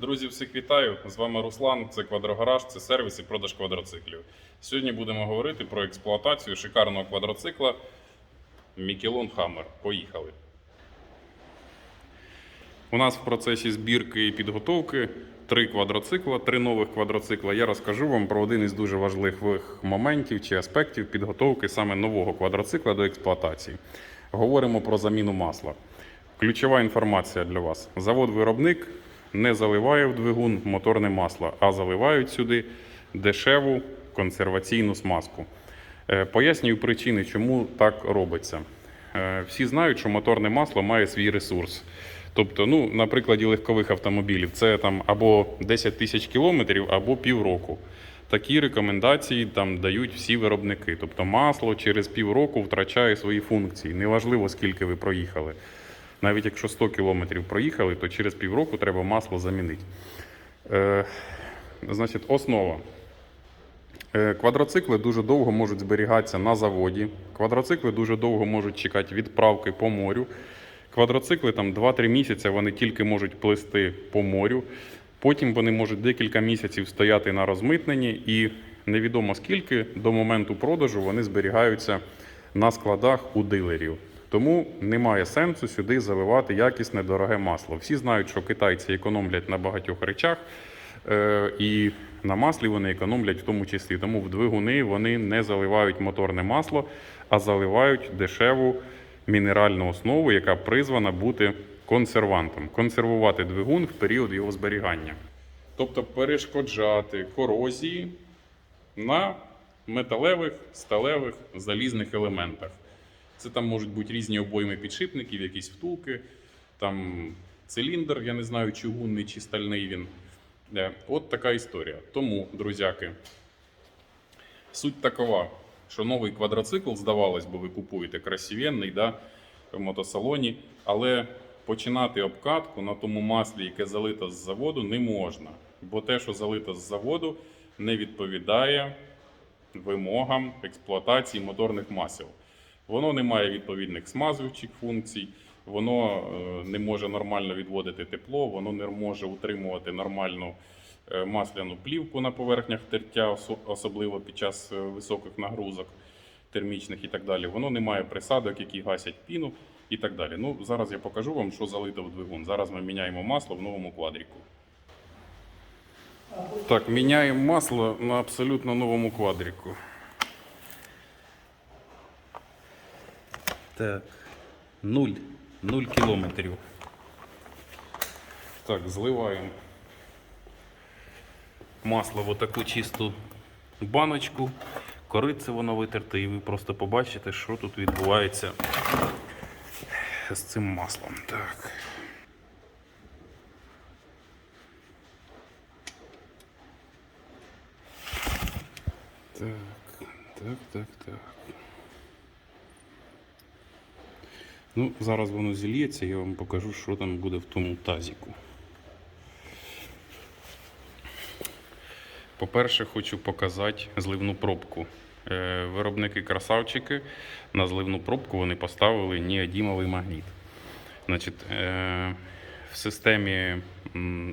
Друзі, всіх вітаю! З вами Руслан, це Квадрогараж, це сервіс і продаж квадроциклів. Сьогодні будемо говорити про експлуатацію шикарного квадроцикла Мікелон Хаммер. Поїхали! У нас в процесі збірки і підготовки три квадроцикла, три нових квадроцикла. Я розкажу вам про один із дуже важливих моментів чи аспектів підготовки саме нового квадроцикла до експлуатації. Говоримо про заміну масла. Ключова інформація для вас: завод-виробник не заливає в двигун моторне масло, а заливають сюди дешеву консерваційну смазку. Е, Пояснюю причини, чому так робиться. Е, Всі знають, що моторне масло має свій ресурс. Тобто, ну, на прикладі легкових автомобілів, це там або 10 тисяч кілометрів, або півроку. Такі рекомендації там дають всі виробники. Тобто масло через півроку втрачає свої функції. Неважливо, скільки ви проїхали. Навіть якщо 100 кілометрів проїхали, то через півроку треба масло замінити. Е, значить, основа. Е, Квадроцикли дуже довго можуть зберігатися на заводі. Квадроцикли дуже довго можуть чекати відправки по морю. Квадроцикли там 2-3 місяці вони тільки можуть плисти по морю. Потім вони можуть декілька місяців стояти на розмитненні, і невідомо скільки до моменту продажу вони зберігаються на складах у дилерів. Тому немає сенсу сюди заливати якісне дороге масло. Всі знають, що китайці економлять на багатьох речах, е, і на маслі вони економлять в тому числі. Тому в двигуни вони не заливають моторне масло, а заливають дешеву мінеральну основу, яка призвана бути консервантом, консервувати двигун в період його зберігання. Тобто перешкоджати корозії на металевих, сталевих, залізних елементах. Це там можуть бути різні обойми підшипників, якісь втулки, там циліндр, я не знаю, чугунний чи стальний він. Е, От така історія. Тому, друзяки, суть такова, що новий квадроцикл, здавалось би, ви купуєте красивенний да, в мотосалоні, але починати обкатку на тому маслі, яке залито з заводу, не можна. Бо те, що залито з заводу, не відповідає вимогам експлуатації моторних масел. Воно не має відповідних смазуючих функцій, воно е, не може нормально відводити тепло, воно не може утримувати нормальну е, масляну плівку на поверхнях тертя, особливо під час е, високих нагрузок термічних і так далі. Воно не має присадок, які гасять піну і так далі. Ну, зараз я покажу вам, що залито в двигун. Зараз ми міняємо масло в новому квадріку. Так, міняємо масло на абсолютно новому квадріку. Так, нуль. Нуль кілометрів. Так, зливаємо масло в отаку чисту баночку. Корице воно витерте, і ви просто побачите, що тут відбувається з цим маслом. Так. Так, так, так, так. Ну, зараз воно зільється, я вам покажу, що там буде в тому тазіку. По-перше, хочу показати зливну пробку. Е, Виробники красавчики на зливну пробку вони поставили неодімовий магніт. Значить, е, в системі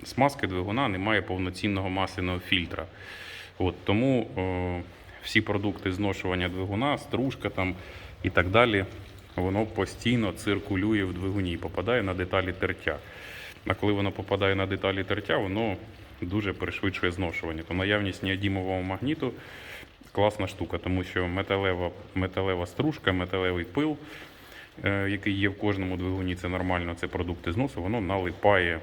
смазки двигуна немає повноцінного масляного фільтра. От, тому всі продукти зношування двигуна, стружка там і так далі, воно постійно циркулює в двигуні і попадає на деталі тертя. А коли воно попадає на деталі тертя, воно дуже пришвидшує зношування. То наявність неодімового магніту класна штука, тому що металева, металева стружка, металевий пил, е, який є в кожному двигуні, це нормально, це продукти зносу, воно налипає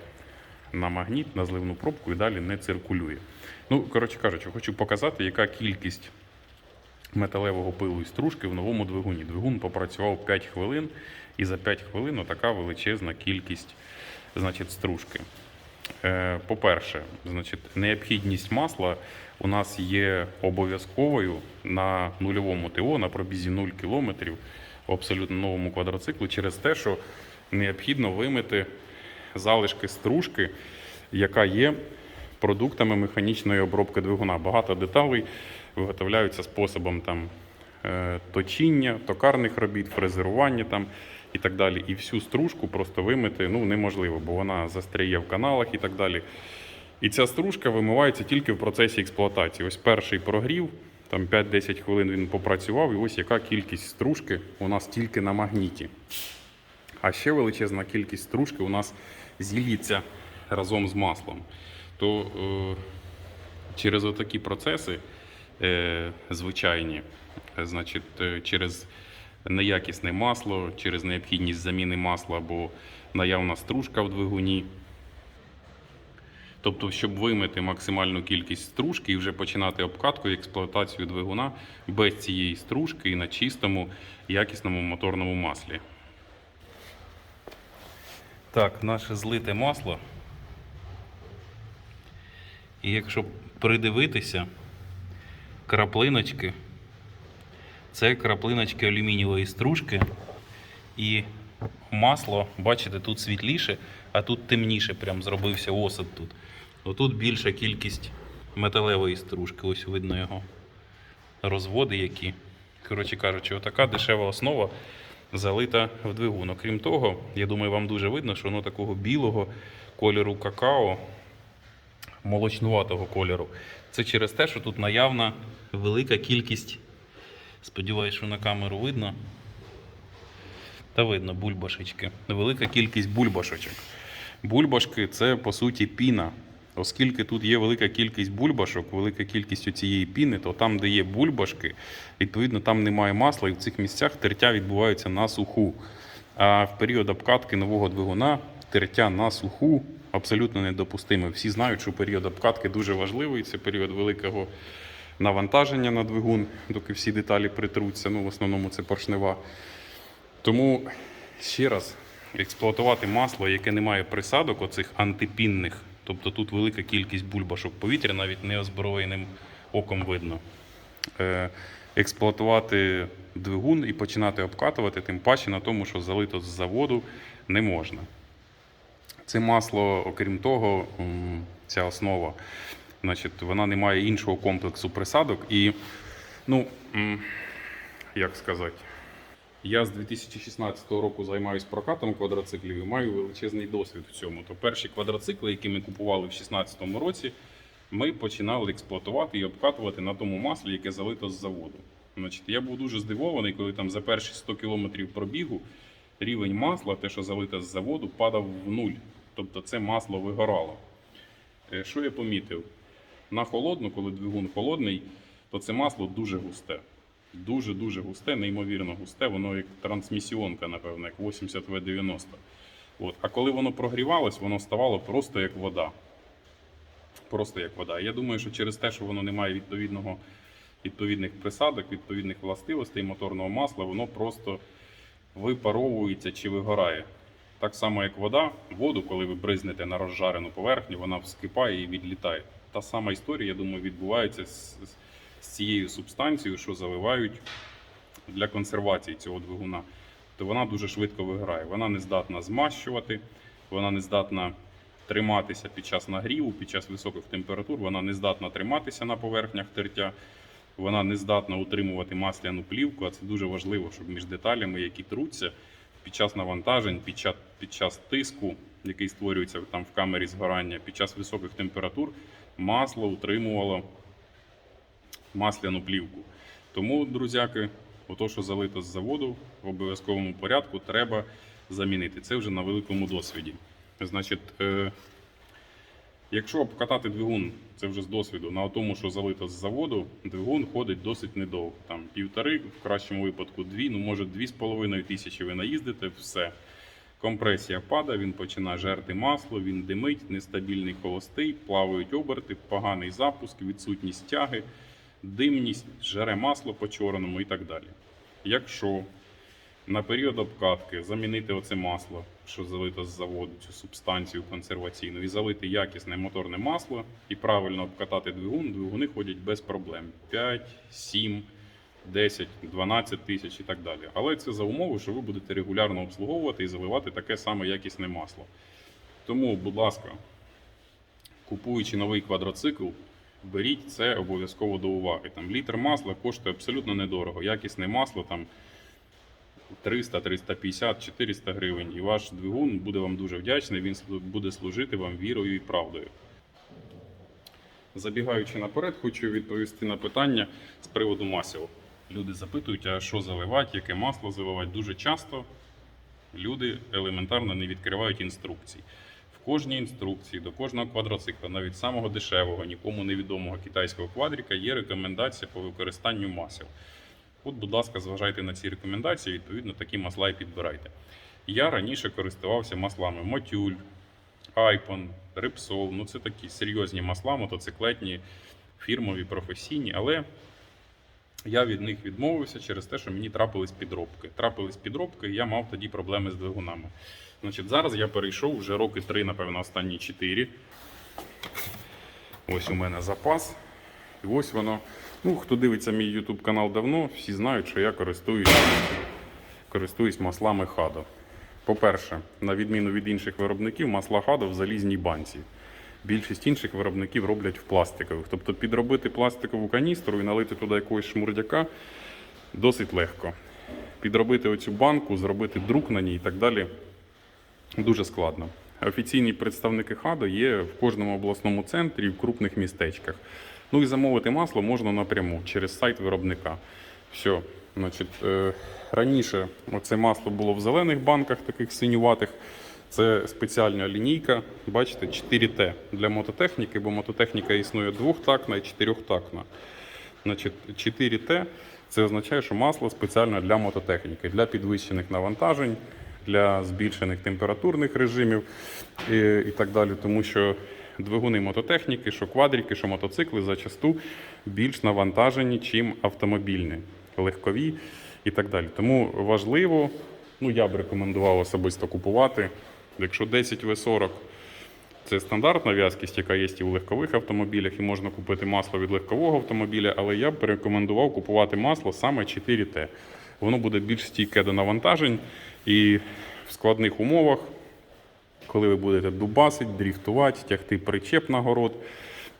на магніт, на зливну пробку і далі не циркулює. Ну, коротше кажучи, хочу показати, яка кількість металевого пилу і стружки в новому двигуні. Двигун попрацював 5 хвилин, і за 5 хвилин така величезна кількість значить, стружки. Е, По-перше, значить, необхідність масла у нас є обов'язковою на нульовому ТО на пробізі 0 км в абсолютно новому квадроциклу через те, що необхідно вимити залишки стружки, яка є продуктами механічної обробки двигуна. Багато деталей виготовляються способом там, е, точіння, токарних робіт, фрезерування там, і так далі. І всю стружку просто вимити ну, неможливо, бо вона застряє в каналах і так далі. І ця стружка вимивається тільки в процесі експлуатації. Ось перший прогрів, там 5-10 хвилин він попрацював, і ось яка кількість стружки у нас тільки на магніті. А ще величезна кількість стружки у нас зілється разом з маслом. То е, через отакі процеси звичайні, е, значить, е, через неякісне масло, через необхідність заміни масла або наявна стружка в двигуні. Тобто, щоб вимити максимальну кількість стружки і вже починати обкатку і експлуатацію двигуна без цієї стружки і на чистому, якісному моторному маслі. Так, наше злите масло. І якщо придивитися, краплиночки, це краплиночки алюмінієвої стружки. І масло, бачите, тут світліше, а тут темніше, прям зробився осад тут. Отут більша кількість металевої стружки, ось видно його розводи які. Коротше кажучи, отака дешева основа залита в двигун. Окрім того, я думаю, вам дуже видно, що воно такого білого кольору какао, молочнуватого кольору. Це через те, що тут наявна велика кількість. Сподіваюсь, що на камеру видно. Та видно бульбашечки. Велика кількість бульбашочок. Бульбашки це по суті піна. Оскільки тут є велика кількість бульбашок, велика кількість цієї піни, то там, де є бульбашки, відповідно, там немає масла, і в цих місцях тертя відбувається на суху. А в період обкатки нового двигуна тертя на суху абсолютно недопустиме. Всі знають, що період обкатки дуже важливий. Це період великого навантаження на двигун, доки всі деталі притруться. Ну, в основному це поршнева. Тому ще раз експлуатувати масло, яке не має присадок, оцих антипінних, тобто тут велика кількість бульбашок повітря, навіть неозброєним оком видно. Е, експлуатувати двигун і починати обкатувати, тим паче на тому, що залито з заводу не можна. Це масло, окрім того, ця основа, значить, вона не має іншого комплексу присадок і, ну, як сказати, я з 2016 року займаюся прокатом квадроциклів і маю величезний досвід в цьому. То перші квадроцикли, які ми купували в 2016 році, ми починали експлуатувати і обкатувати на тому маслі, яке залито з заводу. Значить, я був дуже здивований, коли там за перші 100 кілометрів пробігу рівень масла, те, що залите з заводу, падав в нуль. Тобто це масло вигорало. Е, Що я помітив? На холодну, коли двигун холодний, то це масло дуже густе. Дуже-дуже густе, неймовірно густе, воно як трансмісіонка, напевно, як 80 В90. От. А коли воно прогрівалось, воно ставало просто як вода. Просто як вода. Я думаю, що через те, що воно не має відповідного, відповідних присадок, відповідних властивостей моторного масла, воно просто випаровується чи вигорає. Так само, як вода, воду, коли ви бризнете на розжарену поверхню, вона вскипає і відлітає. Та сама історія, я думаю, відбувається з, з- цією субстанцією, що заливають для консервації цього двигуна. То вона дуже швидко виграє. Вона не здатна змащувати, вона не здатна триматися під час нагріву, під час високих температур, вона не здатна триматися на поверхнях тертя, вона не здатна утримувати масляну плівку, а це дуже важливо, щоб між деталями, які труться, під час навантажень, під час, під час тиску, який створюється там в камері згорання, під час високих температур, масло утримувало масляну плівку. Тому, друзяки, ото, що залито з заводу в обов'язковому порядку, треба замінити. Це вже на великому досвіді. Значить, е, якщо обкатати двигун, це вже з досвіду, на тому, що залито з заводу, двигун ходить досить недовго. Там півтори, в кращому випадку дві, ну може дві з половиною тисячі ви наїздите, все. Компресія падає, він починає жерти масло, він димить, нестабільний холостий, плавають оберти, поганий запуск, відсутність тяги, димність, жере масло по чорному і так далі. Якщо на період обкатки замінити оце масло, що залито з заводу, цю субстанцію консерваційну, і залити якісне моторне масло і правильно обкатати двигун, двигуни ходять без проблем. 5, 7, 10, 12 тисяч і так далі. Але це за умови, що ви будете регулярно обслуговувати і заливати таке саме якісне масло. Тому, будь ласка, купуючи новий квадроцикл, беріть це обов'язково до уваги. Там літр масла коштує абсолютно недорого. Якісне масло там 300, 350, 400 гривень. І ваш двигун буде вам дуже вдячний. Він буде служити вам вірою і правдою. Забігаючи наперед, хочу відповісти на питання з приводу масел. Люди запитують, а що заливати, яке масло заливати. Дуже часто люди елементарно не відкривають інструкцій. В кожній інструкції до кожного квадроцикла, навіть самого дешевого, нікому невідомого китайського квадрика, є рекомендація по використанню масел. От, будь ласка, зважайте на ці рекомендації, відповідно, такі масла і підбирайте. Я раніше користувався маслами Мотюль, Айпон, Репсол. Ну, це такі серйозні масла, мотоциклетні, фірмові, професійні, але я від них відмовився через те, що мені трапились підробки. Трапились підробки, і я мав тоді проблеми з двигунами. Значить, зараз я перейшов вже роки три, напевно, останні чотири. Ось у мене запас. І ось воно. Ну, хто дивиться мій YouTube канал давно, всі знають, що я користуюсь, користуюсь маслами Хадо. По-перше, на відміну від інших виробників, масла Хадо в залізній банці. Більшість інших виробників роблять в пластикових. Тобто підробити пластикову каністру і налити туди якогось шмурдяка досить легко. Підробити оцю банку, зробити друк на ній і так далі дуже складно. Офіційні представники ХАДО є в кожному обласному центрі в крупних містечках. Ну і замовити масло можна напряму через сайт виробника. Все. Значить, е, раніше це масло було в зелених банках, таких синюватих. Це спеціальна лінійка, бачите, 4Т для мототехніки, бо мототехніка існує двохтакна і чотирьохтакна. Значить, 4Т це означає, що масло спеціально для мототехніки, для підвищених навантажень, для збільшених температурних режимів і, і так далі. Тому що двигуни мототехніки, що квадрики, що мотоцикли зачасту більш навантажені, чим автомобільні, легкові і так далі. Тому важливо, ну я б рекомендував особисто купувати. Якщо 10 В40 це стандартна в'язкість, яка є і в легкових автомобілях, і можна купити масло від легкового автомобіля, але я б рекомендував купувати масло саме 4Т. Воно буде більш стійке до навантажень і в складних умовах, коли ви будете дубасити, дріфтувати, тягти причеп на город,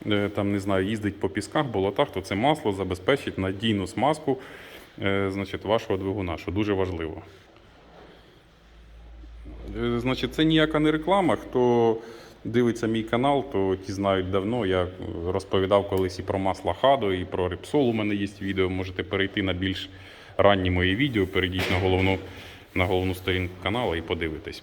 е, там, не знаю, їздить по пісках, болотах, то це масло забезпечить надійну смазку е, значить, вашого двигуна, що дуже важливо. Е, Значить, це ніяка не реклама. Хто дивиться мій канал, то ті знають давно. Я розповідав колись і про масло Хадо, і про Репсол. У мене є відео. Можете перейти на більш ранні мої відео, перейдіть на головну, на головну сторінку каналу і подивитесь.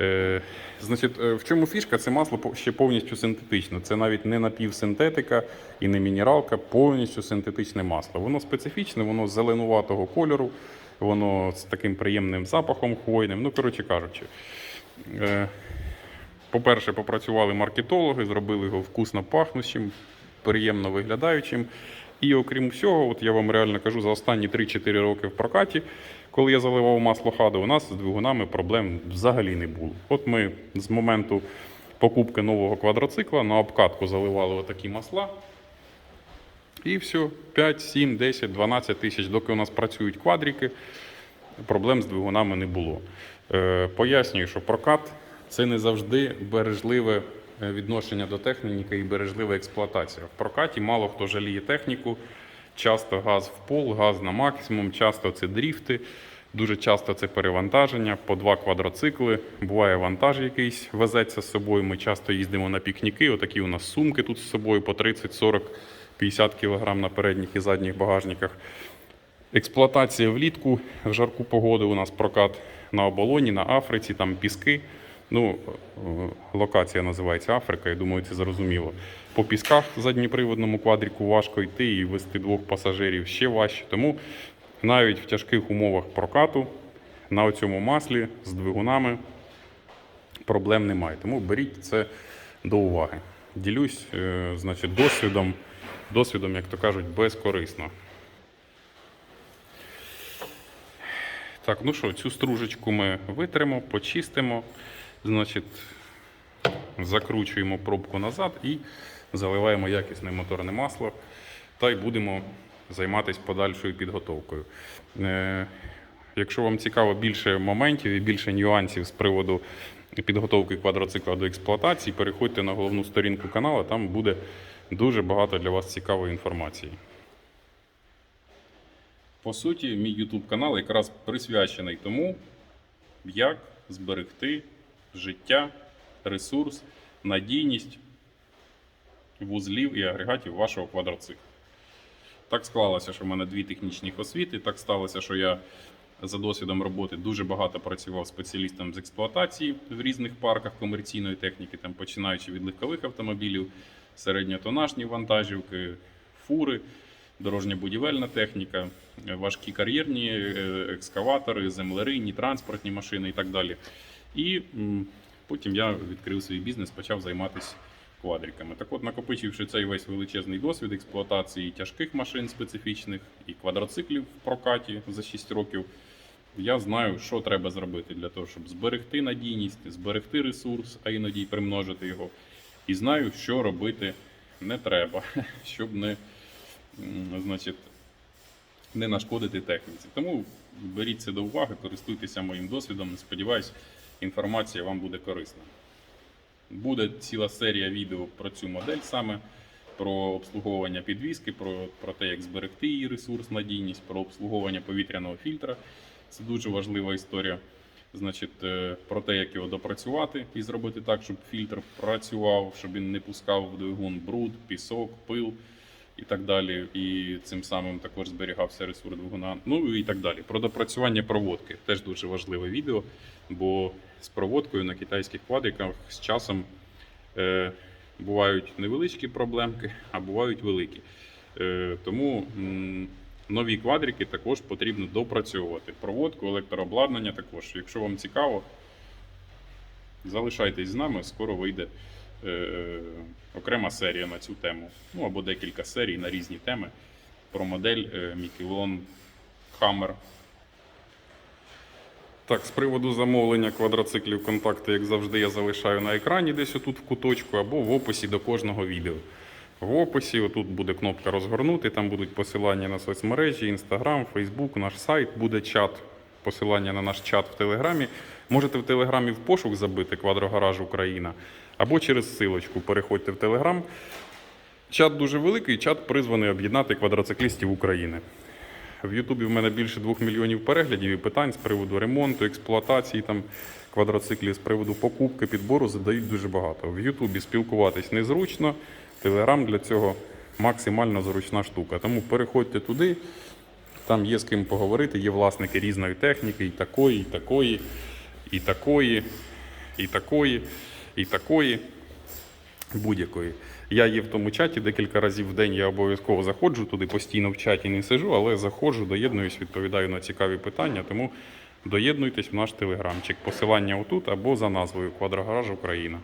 Е, значить, е, в чому фішка? Це масло ще повністю синтетичне. Це навіть не напівсинтетика і не мінералка, повністю синтетичне масло. Воно специфічне, воно зеленуватого кольору, воно з таким приємним запахом хвойним. Ну, коротше кажучи. Е, по-перше, попрацювали маркетологи, зробили його вкусно пахнущим, приємно виглядаючим. І окрім всього, от я вам реально кажу, за останні 3-4 роки в прокаті, коли я заливав масло хаду, у нас з двигунами проблем взагалі не було. От ми з моменту покупки нового квадроцикла на обкатку заливали отакі масла. І все, 5, 7, 10, 12 тисяч, доки у нас працюють квадрики, проблем з двигунами не було. Е, пояснюю, що прокат це не завжди бережливе е, відношення до техніки і бережлива експлуатація. В прокаті мало хто жаліє техніку, часто газ в пол, газ на максимум, часто це дріфти, дуже часто це перевантаження, по два квадроцикли. Буває вантаж якийсь везеться з собою. Ми часто їздимо на пікніки. Отакі у нас сумки тут з собою по 30, 40, 50 кг на передніх і задніх багажниках. Експлуатація влітку в жарку погоду у нас прокат на оболоні, на Африці, там піски. Ну, е, локація називається Африка, я думаю, це зрозуміло. По пісках задніприводному квадріку важко йти і вести двох пасажирів ще важче. Тому навіть в тяжких умовах прокату на цьому маслі з двигунами проблем немає. Тому беріть це до уваги. Ділюсь, е, значить, досвідом, досвідом, як то кажуть, безкорисно. Так, ну що, цю стружечку ми витримо, почистимо, значить, закручуємо пробку назад і заливаємо якісне моторне масло та й будемо займатися подальшою підготовкою. Е, якщо вам цікаво більше моментів і більше нюансів з приводу підготовки квадроцикла до експлуатації, переходьте на головну сторінку каналу, там буде дуже багато для вас цікавої інформації. По суті, мій YouTube канал якраз присвячений тому, як зберегти життя, ресурс, надійність вузлів і агрегатів вашого квадроцикла. Так склалося, що в мене дві технічні освіти. Так сталося, що я за досвідом роботи дуже багато працював спеціалістом з експлуатації в різних парках комерційної техніки, там починаючи від легкових автомобілів, середньотонажні вантажівки, фури, дорожньо-будівельна техніка, важкі кар'єрні е, екскаватори, землеринні, транспортні машини і так далі. І потім я відкрив свій бізнес, почав займатися квадриками. Так от, накопичивши цей весь величезний досвід експлуатації тяжких машин специфічних і квадроциклів в прокаті за 6 років, я знаю, що треба зробити для того, щоб зберегти надійність, зберегти ресурс, а іноді й примножити його. І знаю, що робити не треба, щоб не, значить, не нашкодити техніці. Тому беріть це до уваги, користуйтеся моїм досвідом. Сподіваюсь, інформація вам буде корисна. Буде ціла серія відео про цю модель саме, про обслуговування підвіски, про, про те, як зберегти її ресурс, надійність, про обслуговування повітряного фільтра. Це дуже важлива історія. Значить, е, про те, як його допрацювати і зробити так, щоб фільтр працював, щоб він не пускав в двигун бруд, пісок, пил і так далі. І цим самим також зберігався ресурс двигуна. Ну і так далі. Про допрацювання проводки теж дуже важливе відео, бо з проводкою на китайських квадриках з часом е, бувають невеличкі проблемки, а бувають великі. Е, тому м, нові квадрики також потрібно допрацьовувати. Проводку, електрообладнання також. Якщо вам цікаво, залишайтесь з нами, скоро вийде окрема серія на цю тему. Ну або декілька серій на різні теми про модель е, Мікелон Hammer. Так, з приводу замовлення квадроциклів контакти, як завжди, я залишаю на екрані десь отут в куточку або в описі до кожного відео. В описі отут буде кнопка розгорнути, там будуть посилання на соцмережі, Інстаграм, Фейсбук, наш сайт, буде чат, посилання на наш чат в Телеграмі. Можете в Телеграмі в пошук забити Квадрогараж Україна, або через силочку переходьте в Телеграм. Чат дуже великий, чат призваний об'єднати квадроциклістів України. В Ютубі в мене більше 2 мільйонів переглядів і питань з приводу ремонту, експлуатації там, квадроциклів, з приводу покупки, підбору задають дуже багато. В Ютубі спілкуватись незручно, Телеграм для цього максимально зручна штука. Тому переходьте туди, там є з ким поговорити, є власники різної техніки, і такої, і такої, і такої, і такої, і такої будь-якої. Я є в тому чаті декілька разів в день. Я обов'язково заходжу туди, постійно в чаті не сижу, але заходжу, доєднуюсь, відповідаю на цікаві питання. Тому доєднуйтесь в наш телеграмчик. Посилання отут або за назвою Квадрогараж Україна.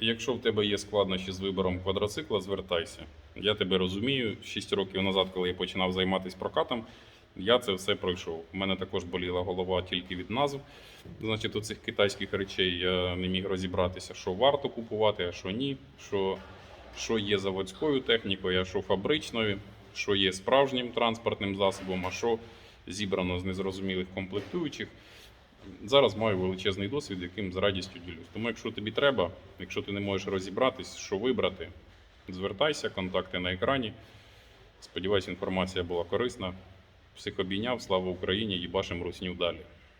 Якщо в тебе є складнощі з вибором квадроцикла, звертайся. Я тебе розумію. Шість років назад, коли я починав займатися прокатом, я це все пройшов. У мене також боліла голова тільки від назв. Значить, оцих китайських речей я не міг розібратися, що варто купувати, а що ні, що, що є заводською технікою, а що фабричною, що є справжнім транспортним засобом, а що зібрано з незрозумілих комплектуючих. Зараз маю величезний досвід, яким з радістю ділюсь. Тому, якщо тобі треба, якщо ти не можеш розібратись, що вибрати, звертайся, контакти на екрані. Сподіваюсь, інформація була корисна. Всіх обійняв, слава Україні, їбашим русню далі.